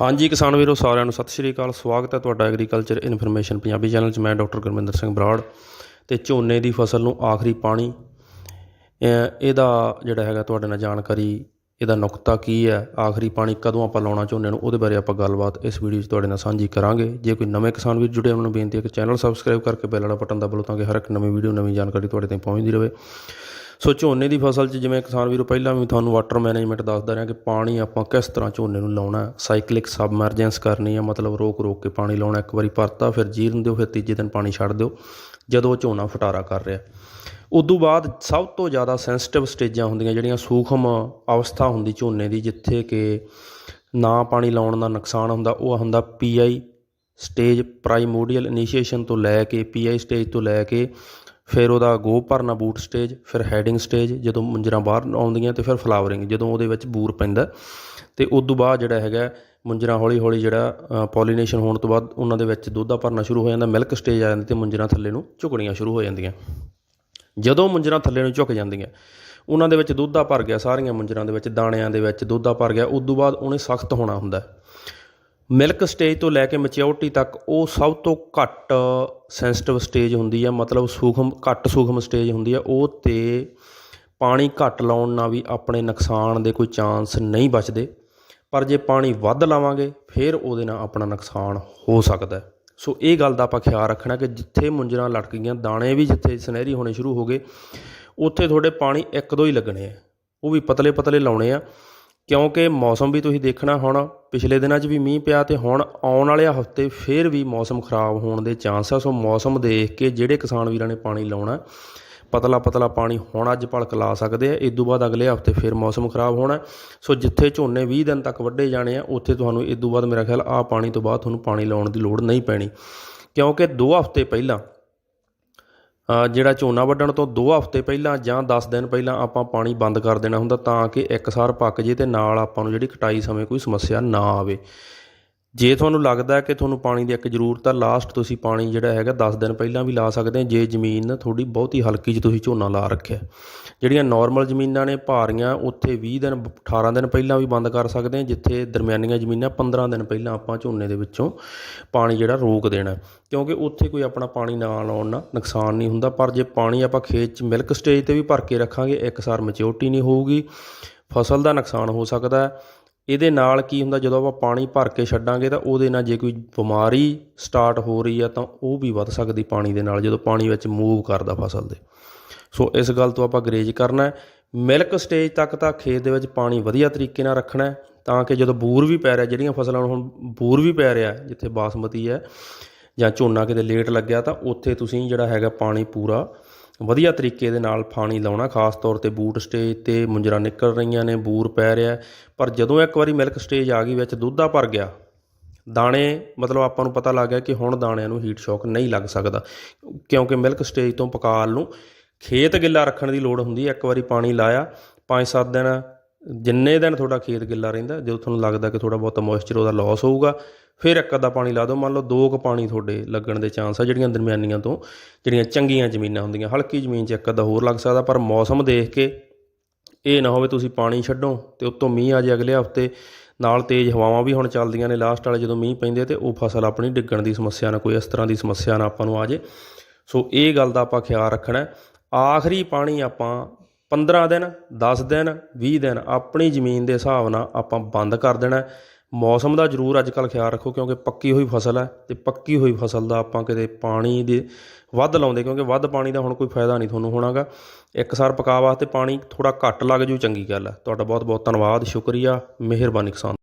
ਹਾਂਜੀ ਕਿਸਾਨ ਵੀਰੋ, ਸਾਰਿਆਂ ਨੂੰ ਸਤਿ ਸ਼੍ਰੀ ਅਕਾਲ। ਸਵਾਗਤ ਹੈ ਤੁਹਾਡਾ ਐਗਰੀਕਲਚਰ ਇਨਫੋਰਮੇਸ਼ਨ ਪੰਜਾਬੀ ਚੈਨਲ 'ਚ। ਮੈਂ ਡਾਕਟਰ ਗੁਰਮਿੰਦਰ ਸਿੰਘ ਬਰਾੜ ਤੇ ਝੋਨੇ ਦੀ ਫਸਲ ਨੂੰ ਆਖਰੀ ਪਾਣੀ ਇਹਦਾ ਜਿਹੜਾ ਹੈਗਾ ਤੁਹਾਡੇ ਨਾਲ ਜਾਣਕਾਰੀ, ਇਹਦਾ ਨੁਕਤਾ ਕੀ ਹੈ, ਆਖਰੀ ਪਾਣੀ ਕਦੋਂ ਆਪਾਂ ਲਾਉਣਾ ਝੋਨੇ ਨੂੰ, ਉਹਦੇ ਬਾਰੇ ਆਪਾਂ ਗੱਲਬਾਤ ਇਸ ਵੀਡੀਓ 'ਚ ਤੁਹਾਡੇ ਨਾਲ ਸਾਂਝੀ ਕਰਾਂਗੇ। ਜੇ ਕੋਈ ਨਵੇਂ ਕਿਸਾਨ ਵੀਰ ਜੁੜੇ ਉਹਨਾਂ ਨੂੰ ਬੇਨਤੀ ਹੈ ਕਿ ਚੈਨਲ ਸਬਸਕ੍ਰਾਈਬ ਕਰਕੇ ਬੈਲ ਵਾਲਾ ਬਟਨ ਦਬਾ ਲਓ ਤਾਂ ਕਿ ਹਰ ਇੱਕ ਨਵੀਂ ਵੀਡੀਓ ਨਵੀਂ ਜਾਣਕਾਰੀ ਤੁਹਾਡੇ ਤੱਕ ਪਹੁੰਚਦੀ ਰਹੇ। ਸੋ ਝੋਨੇ ਦੀ ਫਸਲ 'ਚ ਜਿਵੇਂ ਕਿਸਾਨ ਵੀਰੋ, ਪਹਿਲਾਂ ਵੀ ਤੁਹਾਨੂੰ ਵਾਟਰ ਮੈਨੇਜਮੈਂਟ ਦੱਸਦਾ ਰਿਹਾ ਕਿ ਪਾਣੀ ਆਪਾਂ ਕਿਸ ਤਰ੍ਹਾਂ ਝੋਨੇ ਨੂੰ ਲਾਉਣਾ ਹੈ। ਸਾਈਕਲਿਕ ਸਬਮਰਜੈਂਸ ਕਰਨੀ ਹੈ, ਮਤਲਬ ਰੋਕ ਰੋਕ ਕੇ ਪਾਣੀ ਲਾਉਣਾ ਇੱਕ ਵਾਰੀ ਪਰਤਾ ਫਿਰ ਜੀਰਨ ਦਿਓ, ਫਿਰ ਤੀਜੇ ਦਿਨ ਪਾਣੀ ਛੱਡ ਦਿਓ, ਜਦੋਂ ਝੋਨਾ ਫਟਾਰਾ ਕਰ ਰਿਹਾ ਉਦੋਂ ਬਾਅਦ ਸਭ ਤੋਂ ਜ਼ਿਆਦਾ ਸੈਂਸਿਟਿਵ ਸਟੇਜਾਂ ਹੁੰਦੀਆਂ ਜਿਹੜੀਆਂ ਸੂਖਮ ਅਵਸਥਾ ਹੁੰਦੀ ਝੋਨੇ ਦੀ, ਜਿੱਥੇ ਕਿ ਨਾ ਪਾਣੀ ਲਾਉਣ ਦਾ ਨੁਕਸਾਨ ਹੁੰਦਾ, ਉਹ ਹੁੰਦਾ ਪੀਆਈ ਸਟੇਜ ਪ੍ਰਾਈਮੋਡੀਅਲ ਇਨੀਸ਼ੀਏਸ਼ਨ ਤੋਂ ਲੈ ਕੇ ਪੀਆਈ ਸਟੇਜ ਤੋਂ ਲੈ ਕੇ ਫਿਰ ਉਹਦਾ ਗੋਭ ਭਰਨਾ ਬੂਟ ਸਟੇਜ ਫਿਰ ਹੈਡਿੰਗ ਸਟੇਜ ਜਦੋਂ ਮੁੰਜਰਾਂ ਬਾਹਰ ਆਉਂਦੀਆਂ ਤੇ ਫਿਰ ਫਲਾਵਰਿੰਗ ਜਦੋਂ ਉਹਦੇ ਵਿੱਚ ਬੂਰ ਪੈਂਦਾ। ਤੇ ਉਸ ਤੋਂ ਬਾਅਦ ਜਿਹੜਾ ਹੈਗਾ, ਮੁੰਜਰਾਂ ਹੌਲੀ ਹੌਲੀ ਜਿਹੜਾ ਪੋਲੀਨੇਸ਼ਨ ਹੋਣ ਤੋਂ ਬਾਅਦ ਉਹਨਾਂ ਦੇ ਵਿੱਚ ਦੁੱਧ ਦਾ ਭਰਨਾ ਸ਼ੁਰੂ ਹੋ ਜਾਂਦਾ ਮਿਲਕ ਸਟੇਜ ਆ ਜਾਂਦੀ ਤੇ ਮੁੰਜਰਾਂ ਥੱਲੇ ਨੂੰ ਝੁਕਣੀਆਂ ਸ਼ੁਰੂ ਹੋ ਜਾਂਦੀਆਂ। ਜਦੋਂ ਮੁੰਜਰਾਂ ਥੱਲੇ ਨੂੰ ਝੁਕ ਜਾਂਦੀਆਂ, ਉਹਨਾਂ ਦੇ ਵਿੱਚ ਦੁੱਧ ਦਾ ਭਰ ਗਿਆ, ਸਾਰੀਆਂ ਮੁੰਜਰਾਂ ਦੇ ਵਿੱਚ, ਦਾਣਿਆਂ ਦੇ ਵਿੱਚ ਦੁੱਧ ਦਾ ਭਰ ਗਿਆ, ਉਸ ਤੋਂ ਬਾਅਦ ਉਹਨੇ ਸਖਤ ਹੋਣਾ ਹੁੰਦਾ। ਮਿਲਕ ਸਟੇਜ ਤੋਂ ਲੈ ਕੇ ਮੈਚਿਓਰਟੀ ਤੱਕ ਉਹ ਸਭ ਤੋਂ ਘੱਟ ਸੈਂਸਿਟਿਵ ਸਟੇਜ ਹੁੰਦੀ ਹੈ ਮਤਲਬ ਸੂਖਮ, ਘੱਟ ਸੂਖਮ ਸਟੇਜ ਹੁੰਦੀ ਹੈ ਉਹ ਤੇ ਪਾਣੀ ਘੱਟ ਲਾਉਣ ਨਾਲ ਵੀ ਆਪਣੇ ਨੁਕਸਾਨ ਦੇ ਕੋਈ ਚਾਂਸ ਨਹੀਂ ਬਚਦੇ। ਪਰ ਜੇ ਪਾਣੀ ਵੱਧ ਲਾਵਾਂਗੇ, ਫਿਰ ਉਹਦੇ ਨਾਲ ਆਪਣਾ ਨੁਕਸਾਨ ਹੋ ਸਕਦਾ ਸੋ ਇਹ ਗੱਲ ਦਾ ਆਪਾਂ ਖਿਆਲ ਰੱਖਣਾ ਕਿ ਜਿੱਥੇ ਮੁੰਜਰਾਂ ਲਟਕ ਗਈਆਂ, ਦਾਣੇ ਵੀ ਜਿੱਥੇ ਸੁਨਹਿਰੀ ਹੋਣੇ ਸ਼ੁਰੂ ਹੋ ਗਏ, ਉੱਥੇ ਤੁਹਾਡੇ ਪਾਣੀ ਇੱਕ ਦੋ ਹੀ ਲੱਗਣੇ ਆ। ਉਹ ਵੀ ਪਤਲੇ ਪਤਲੇ ਲਾਉਣੇ ਆ, ਕਿਉਂਕਿ ਮੌਸਮ ਵੀ ਤੁਸੀਂ ਦੇਖਣਾ ਹੁਣ ਪਿਛਲੇ ਦਿਨਾਂ 'ਚ ਵੀ ਮੀਂਹ ਪਿਆ ਤੇ ਹੁਣ ਆਉਣ ਵਾਲੇ ਹਫ਼ਤੇ ਫੇਰ ਵੀ ਮੌਸਮ ਖਰਾਬ ਹੋਣ ਦੇ ਚਾਂਸ ਆ। ਸੋ ਮੌਸਮ ਦੇਖ ਕੇ ਜਿਹੜੇ ਕਿਸਾਨ ਵੀਰਾਂ ਨੇ ਪਾਣੀ ਲਾਉਣਾ, ਪਤਲਾ ਪਤਲਾ ਪਾਣੀ ਹੁਣ ਅੱਜ ਭਲਕ ਲਾ ਸਕਦੇ ਆ। ਇਸ ਤੋਂ ਬਾਅਦ ਅਗਲੇ ਹਫ਼ਤੇ ਫਿਰ ਮੌਸਮ ਖਰਾਬ ਹੋਣਾ। ਸੋ ਜਿੱਥੇ ਝੋਨੇ 20 ਦਿਨ ਤੱਕ ਵੱਢੇ ਜਾਣੇ ਆ, ਉੱਥੇ ਤੁਹਾਨੂੰ ਇਸ ਤੋਂ ਬਾਅਦ ਮੇਰਾ ਖਿਆਲ ਆ ਪਾਣੀ ਤੋਂ ਬਾਅਦ ਤੁਹਾਨੂੰ ਪਾਣੀ ਲਾਉਣ ਦੀ ਲੋੜ ਨਹੀਂ ਪੈਣੀ। ਕਿਉਂਕਿ 2 ਹਫ਼ਤੇ ਪਹਿਲਾਂ ਜਿਹੜਾ ਝੋਨਾ ਵੱਢਣ ਤੋਂ 2 ਹਫ਼ਤੇ ਪਹਿਲਾਂ ਜਾਂ 10 ਦਿਨ ਪਹਿਲਾਂ ਆਪਾਂ ਪਾਣੀ ਬੰਦ ਕਰ ਦੇਣਾ ਹੁੰਦਾ ਤਾਂ ਕਿ ਇੱਕਸਾਰ ਪੱਕ ਜੇ ਅਤੇ ਨਾਲ ਆਪਾਂ ਨੂੰ ਜਿਹੜੀ ਕਟਾਈ ਸਮੇਂ ਕੋਈ ਸਮੱਸਿਆ ਨਾ ਆਵੇ। ਜੇ ਤੁਹਾਨੂੰ ਲੱਗਦਾ ਕਿ ਤੁਹਾਨੂੰ ਪਾਣੀ ਦੀ ਇੱਕ ਜ਼ਰੂਰਤ ਆ ਲਾਸਟ ਤੁਸੀਂ ਪਾਣੀ ਜਿਹੜਾ ਹੈਗਾ 10 ਦਿਨ ਪਹਿਲਾਂ ਵੀ ਲਾ ਸਕਦੇ ਜੇ ਜ਼ਮੀਨ ਥੋੜੀ ਬਹੁਤੀ ਹਲਕੀ 'ਚ ਤੁਸੀਂ ਝੋਨਾ ਲਾ ਰੱਖਿਆ ਜਿਹੜੀਆਂ ਨਾਰਮਲ ਜ਼ਮੀਨਾਂ ਨੇ, ਭਾਰੀਆਂ, ਉੱਥੇ 20 ਦਿਨ 18 ਦਿਨ ਪਹਿਲਾਂ ਵੀ ਬੰਦ ਕਰ ਸਕਦੇ ਹਾਂ। ਜਿੱਥੇ ਦਰਮਿਆਨੀਆਂ ਜ਼ਮੀਨਾਂ 15 ਦਿਨ ਪਹਿਲਾਂ ਆਪਾਂ ਝੋਨੇ ਦੇ ਵਿੱਚੋਂ ਪਾਣੀ ਜਿਹੜਾ ਰੋਕ ਦੇਣਾ ਕਿਉਂਕਿ ਉੱਥੇ ਕੋਈ ਆਪਣਾ ਪਾਣੀ ਨਾ ਲਾਉਣ ਨਾਲ ਨੁਕਸਾਨ ਨਹੀਂ ਹੁੰਦਾ। ਪਰ ਜੇ ਪਾਣੀ ਆਪਾਂ ਖੇਤ 'ਚ ਮਿਲਕ ਸਟੇਜ ਤੇ ਵੀ ਭਰ ਕੇ ਰੱਖਾਂਗੇ, ਇੱਕ ਸਾਰ ਮੈਚਿਓਰਟੀ ਨਹੀਂ ਹੋਊਗੀ। ਫਸਲ ਦਾ ਨੁਕਸਾਨ ਹੋ ਸਕਦਾ ਹੈ। ਇਹਦੇ ਨਾਲ ਕੀ ਹੁੰਦਾ, ਜਦੋਂ ਆਪਾਂ ਪਾਣੀ ਭਰ ਕੇ ਛੱਡਾਂਗੇ ਤਾਂ ਉਹਦੇ ਨਾਲ ਜੇ ਕੋਈ ਬਿਮਾਰੀ ਸਟਾਰਟ ਹੋ ਰਹੀ ਆ ਤਾਂ ਉਹ ਵੀ ਵੱਧ ਸਕਦੀ ਪਾਣੀ ਦੇ ਨਾਲ, ਜਦੋਂ ਪਾਣੀ ਵਿੱਚ ਮੂਵ ਕਰਦਾ ਫਸਲ ਦੇ। ਸੋ ਇਸ ਗੱਲ ਤੋਂ ਆਪਾਂ ਗਰੇਜ ਕਰਨਾ ਮਿਲਕ ਸਟੇਜ ਤੱਕ ਤਾਂ ਖੇਤ ਦੇ ਵਿੱਚ ਪਾਣੀ ਵਧੀਆ ਤਰੀਕੇ ਨਾਲ ਰੱਖਣਾ ਤਾਂ ਕਿ ਜਦੋਂ ਬੂਰ ਵੀ ਪੈ ਰਿਹਾ, ਜਿਹੜੀਆਂ ਫਸਲਾਂ ਨੂੰ ਹੁਣ ਬੂਰ ਵੀ ਪੈ ਰਿਹਾ, ਜਿੱਥੇ ਬਾਸਮਤੀ ਹੈ ਜਾਂ ਝੋਨਾ ਕਿਤੇ ਲੇਟ ਲੱਗਿਆ, ਤਾਂ ਉੱਥੇ ਤੁਸੀਂ ਜਿਹੜਾ ਹੈਗਾ ਪਾਣੀ ਪੂਰਾ ਵਧੀਆ ਤਰੀਕੇ ਦੇ ਨਾਲ ਪਾਣੀ ਲਾਉਣਾ, ਖਾਸ ਤੌਰ ਤੇ ਬੂਟ ਸਟੇਜ ਤੇ ਮੁੰਜਰਾ ਨਿਕਲ ਰਹੀਆਂ ਨੇ, ਬੂਰ ਪੈ ਰਿਹਾ ਪਰ ਜਦੋਂ ਇੱਕ ਵਾਰੀ ਮਿਲਕ ਸਟੇਜ ਆ ਗਈ, ਵਿੱਚ ਦੁੱਧਾ ਭਰ ਗਿਆ, ਦਾਣੇ, ਮਤਲਬ ਆਪਾਂ ਨੂੰ ਪਤਾ ਲੱਗ ਗਿਆ ਕਿ ਹੁਣ ਦਾਣਿਆਂ ਨੂੰ ਹੀਟ ਸ਼ੌਕ ਨਹੀਂ ਲੱਗ ਸਕਦਾ, ਕਿਉਂਕਿ ਮਿਲਕ ਸਟੇਜ ਤੋਂ ਪਕਾਲ ਨੂੰ ਖੇਤ ਗਿੱਲਾ ਰੱਖਣ ਦੀ ਲੋੜ ਹੁੰਦੀ ਹੈ। ਇੱਕ ਵਾਰੀ ਪਾਣੀ ਲਾਇਆ 5-7 ਦਿਨ ਜਿੰਨੇ ਦਿਨ ਤੁਹਾਡਾ ਖੇਤ ਗਿੱਲਾ ਰਹਿੰਦਾ, ਜਦੋਂ ਤੁਹਾਨੂੰ ਲੱਗਦਾ ਕਿ ਥੋੜਾ ਬਹੁਤਾ ਮੋਇਸਚਰ ਉਹਦਾ ਲਾਸ ਹੋਊਗਾ, ਫਿਰ ਇੱਕ ਅੱਧਾ ਪਾਣੀ ਲਾ ਦਿਓ। ਮੰਨ ਲਓ ਦੋ ਕੁ ਪਾਣੀ ਤੁਹਾਡੇ ਲੱਗਣ ਦੇ ਚਾਂਸ ਆ ਜਿਹੜੀਆਂ ਦਰਮਿਆਨੀਆਂ ਤੋਂ, ਜਿਹੜੀਆਂ ਚੰਗੀਆਂ ਜ਼ਮੀਨਾਂ ਹੁੰਦੀਆਂ। ਹਲਕੀ ਜ਼ਮੀਨ 'ਚ ਇੱਕ ਅੱਧਾ ਹੋਰ ਲੱਗ ਸਕਦਾ, ਪਰ ਮੌਸਮ ਦੇਖ ਕੇ ਇਹ ਨਾ ਹੋਵੇ ਤੁਸੀਂ ਪਾਣੀ ਛੱਡੋ ਤੇ ਉੱਤੋਂ ਮੀਂਹ ਆ ਜੇ ਅਗਲੇ ਹਫ਼ਤੇ। ਨਾਲ ਤੇਜ਼ ਹਵਾਵਾਂ ਵੀ ਹੁਣ ਚੱਲਦੀਆਂ ਨੇ ਲਾਸਟ ਵਾਲੇ ਜਦੋਂ ਮੀਂਹ ਪੈਂਦੇ ਤੇ ਉਹ ਫਸਲ ਆਪਣੀ ਡਿੱਗਣ ਦੀ ਸਮੱਸਿਆ ਨਾ, ਕੋਈ ਇਸ ਤਰ੍ਹਾਂ ਦੀ ਸਮੱਸਿਆ ਨਾ ਆਪਾਂ ਨੂੰ ਆ ਜੇ ਸੋ ਇਹ ਗੱਲ ਦਾ ਆਪਾਂ ਖਿਆਲ ਰੱਖਣਾ ਆਖਰੀ ਪਾਣੀ ਆਪਾਂ 15 ਦਿਨ 10 ਦਿਨ 20 ਦਿਨ ਆਪਣੀ ਜ਼ਮੀਨ ਦੇ ਹਿਸਾਬ ਨਾਲ ਆਪਾਂ ਬੰਦ ਕਰ ਦੇਣਾ ਮੌਸਮ ਦਾ ਜ਼ਰੂਰ ਅੱਜ ਕੱਲ੍ਹ ਖਿਆਲ ਰੱਖੋ ਕਿਉਂਕਿ ਪੱਕੀ ਹੋਈ ਫਸਲ ਹੈ ਤੇ ਪੱਕੀ ਹੋਈ ਫਸਲ ਦਾ ਆਪਾਂ ਕਿਤੇ ਪਾਣੀ ਦੇ ਵੱਧ ਲਾਉਂਦੇ ਕਿਉਂਕਿ ਵੱਧ ਪਾਣੀ ਦਾ ਹੁਣ ਕੋਈ ਫਾਇਦਾ ਨਹੀਂ ਤੁਹਾਨੂੰ ਹੋਣਾਗਾ। ਇੱਕ ਸਾਰ ਪਕਾ ਵਾਸਤੇ ਪਾਣੀ ਥੋੜਾ ਘੱਟ ਲੱਗ ਜੂ ਚੰਗੀ ਗੱਲ ਹੈ। ਤੁਹਾਡਾ ਬਹੁਤ ਬਹੁਤ ਧੰਨਵਾਦ, ਸ਼ੁਕਰੀਆ, ਮਿਹਰਬਾਨੀ ਕਿਸਾਨ।